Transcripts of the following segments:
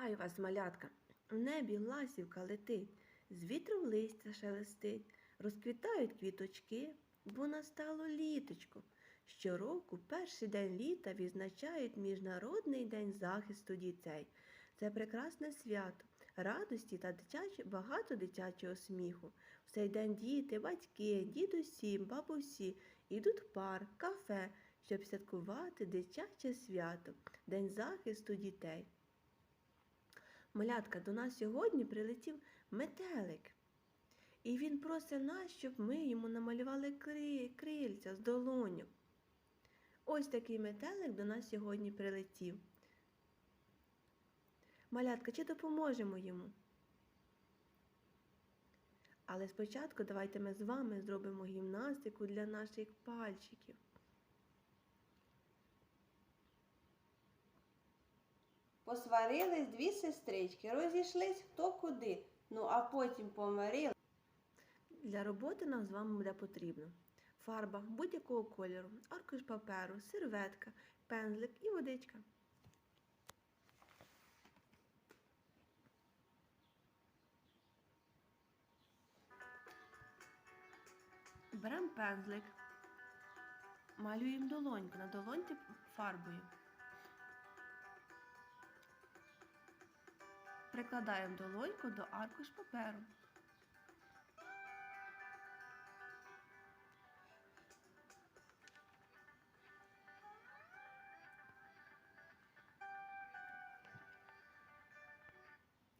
Вітаю вас, малятка! В небі ласівка летить, з вітром листя шелестить, розквітають квіточки, бо настало літочко. Щороку перший день літа відзначають Міжнародний день захисту дітей. Це прекрасне свято, радості та дитячі, багато дитячого сміху. В цей день діти, батьки, дідусі, бабусі йдуть в парк, кафе, щоб святкувати дитяче свято, День захисту дітей. Малятка, до нас сьогодні прилетів метелик. І він просить нас, щоб ми йому намалювали крильця з долоню. Ось такий метелик до нас сьогодні прилетів. Малятка, чи допоможемо йому? Але спочатку давайте ми з вами зробимо гімнастику для наших пальчиків. Посварились дві сестрички, розійшлись хто куди, ну а потім помирили. Для роботи нам з вами буде потрібно фарба будь-якого кольору, аркуш паперу, серветка, пензлик і водичка. Беремо пензлик, малюємо долоньку на долоньці фарбою. Прикладаємо долоньку до аркуш паперу.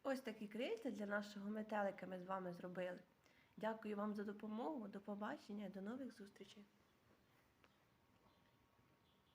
Ось такі крильця для нашого метелика ми з вами зробили. Дякую вам за допомогу. До побачення до нових зустрічей.